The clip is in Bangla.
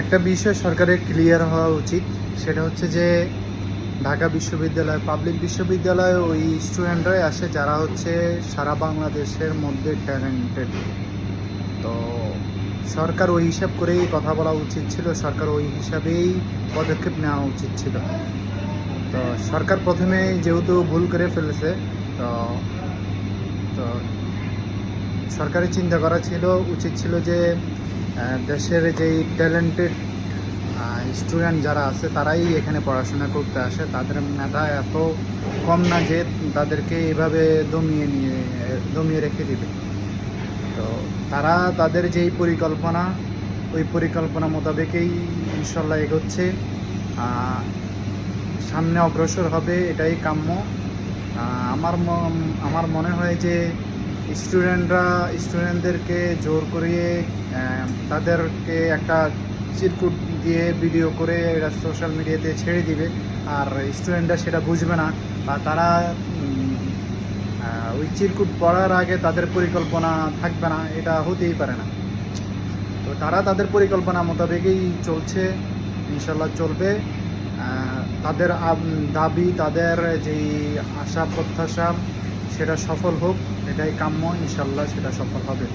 একটা বিষয় সরকারের ক্লিয়ার হওয়া উচিত, সেটা হচ্ছে যে ঢাকা বিশ্ববিদ্যালয় পাবলিক বিশ্ববিদ্যালয়ে ওই স্টুডেন্টরাই আসে যারা হচ্ছে সারা বাংলাদেশের মধ্যে ট্যালেন্টেড তো সরকার ওই হিসাব করেই কথা বলা উচিত ছিল, সরকার ওই হিসাবেই পদক্ষেপ নেওয়া উচিত ছিল। তো সরকার প্রথমে যেহেতু ভুল করে ফেলেছে, তো তো সরকারের চিন্তা করা ছিল, উচিত ছিল যে দেশের যেই ট্যালেন্টেড স্টুডেন্ট যারা আছে, তারাই এখানে পড়াশোনা করতে আসে। তাদের মেধা এত কম না যে তাদেরকে এভাবে দমিয়ে নিয়ে, দমিয়ে রেখে দিবে। তো তারা তাদের যেই পরিকল্পনা, ওই পরিকল্পনা মোতাবেকেই ইনশাল্লাহ এগোচ্ছে। সামনে অগ্রসর হবে, এটাই কাম্য। আমার আমার মনে হয় যে স্টুডেন্টরা, স্টুডেন্টদেরকে জোর করিয়ে তাদেরকে একটা চিরকুট দিয়ে ভিডিও করে এটা সোশ্যাল মিডিয়াতে ছেড়ে দিবে। আর স্টুডেন্টরা সেটা বুঝবে না বা তারা ওই চিরকুট পড়ার আগে তাদের পরিকল্পনা থাকবে না, এটা হতেই পারে না। তো তারা তাদের পরিকল্পনা মোতাবেকই চলছে ইনশাল্লাহ চলবে। তাদের দাবি, তাদের যেই আশা, প্রত্যাশা সেটা সফল হোক এটাই কাম্য ইনশাল্লাহ সেটা সফল হবে।